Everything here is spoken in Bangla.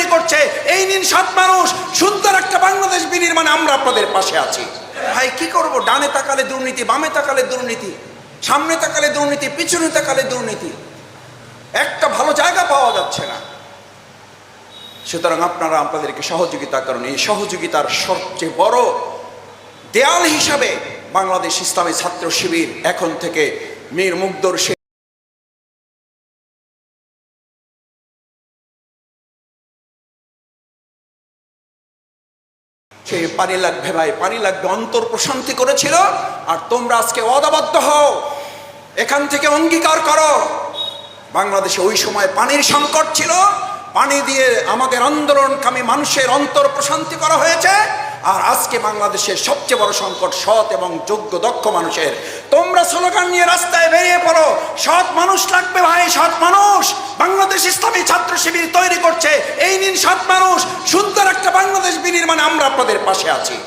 তৈরি করছে। এই নিন সৎ মানুষ, সুন্দর একটা বাংলাদেশ বিনির্মাণে আমরা আপনাদের পাশে আছি। ভাই, কি করব? ডানে তাকালে দুর্নীতি, বামে তাকালে দুর্নীতি, সামনে তাকালে দুর্নীতি, পিছনে তাকালে দুর্নীতি। একটা ভালো জায়গা পাওয়া যাচ্ছে না। সুতরাং আপনারা আপনাদেরকে সহযোগিতা করেন। এই সহযোগিতার সবচেয়ে বড় দেয়াল হিসাবে বাংলাদেশ ইসলামী ছাত্র শিবির এখন থেকে মীর মুগ্ধর সে সে পানি লাগবে ভাই, পানি লাগবে, অন্তর প্রশান্তি করেছিল, আর তোমরা আজকে অদাবদ্ধ হও, এখান থেকে অঙ্গীকার করো। বাংলাদেশে ওই সময় পানির সংকট ছিল, পানি দিয়ে আমাদের আন্দোলনকামী মানুষের অন্তর প্রশান্তি করা হয়েছে, আর আজকে বাংলাদেশের সবচেয়ে বড় সংকট সৎ এবং যোগ্য, দক্ষ মানুষের। তোমরা স্লোগান নিয়ে রাস্তায় বেরিয়ে পড়ো, সৎ মানুষ লাগবে ভাই, সৎ মানুষ। বাংলাদেশ ইসলামী ছাত্র শিবির তৈরি করছে, এই নিন সৎ মানুষ। সুন্দর একটা বাংলাদেশ পাশে আছি।